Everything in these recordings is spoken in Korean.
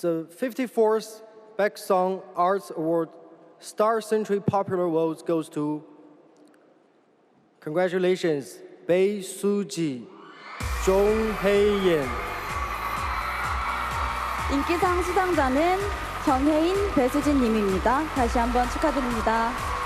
The 54th Beck Song Arts Award Star Century Popular Votes goes to Congratulations, Bei Suji, Jong Hei-yen. 인기상 수상자는 정혜인, 배수진 님입니다. 다시 한번 축하드립니다.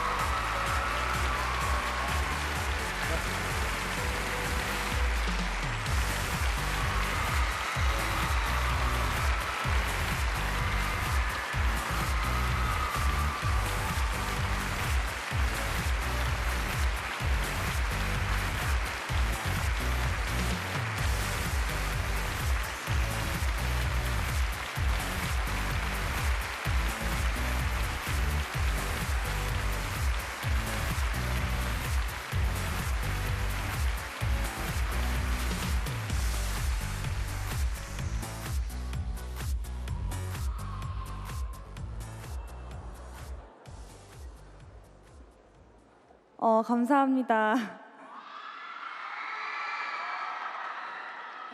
어, 감사합니다.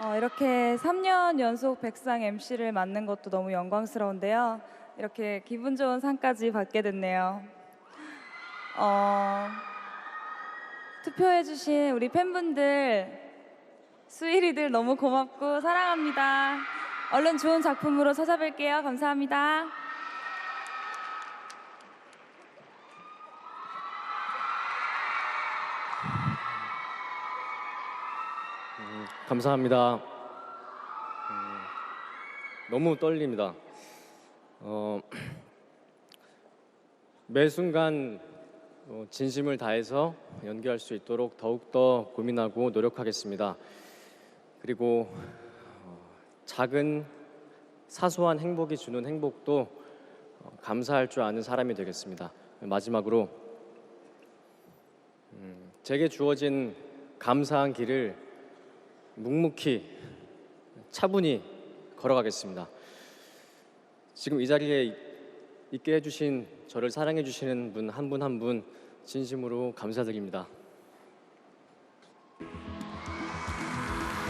어, 이렇게 3년 연속 백상 MC를 맡는 것도 너무 영광스러운데요. 이렇게 기분 좋은 상까지 받게 됐네요. 어, 투표해주신 우리 팬분들, 수일이들 너무 고맙고 사랑합니다. 얼른 좋은 작품으로 찾아뵐게요. 감사합니다. 감사합니다. 음, 너무 떨립니다. 어, 매 순간 어, 진심을 다해서 연기할 수 있도록 더욱더 고민하고 노력하겠습니다. 그리고 어, 작은 사소한 행복이 주는 행복도 어, 감사할 줄 아는 사람이 되겠습니다. 마지막으로 음, 제게 주어진 감사한 길을 묵묵히 차분히 걸어가겠습니다. 지금 이 자리에 있게 해주신 저를 사랑해 주시는 분 한 분 한 분 진심으로 감사드립니다.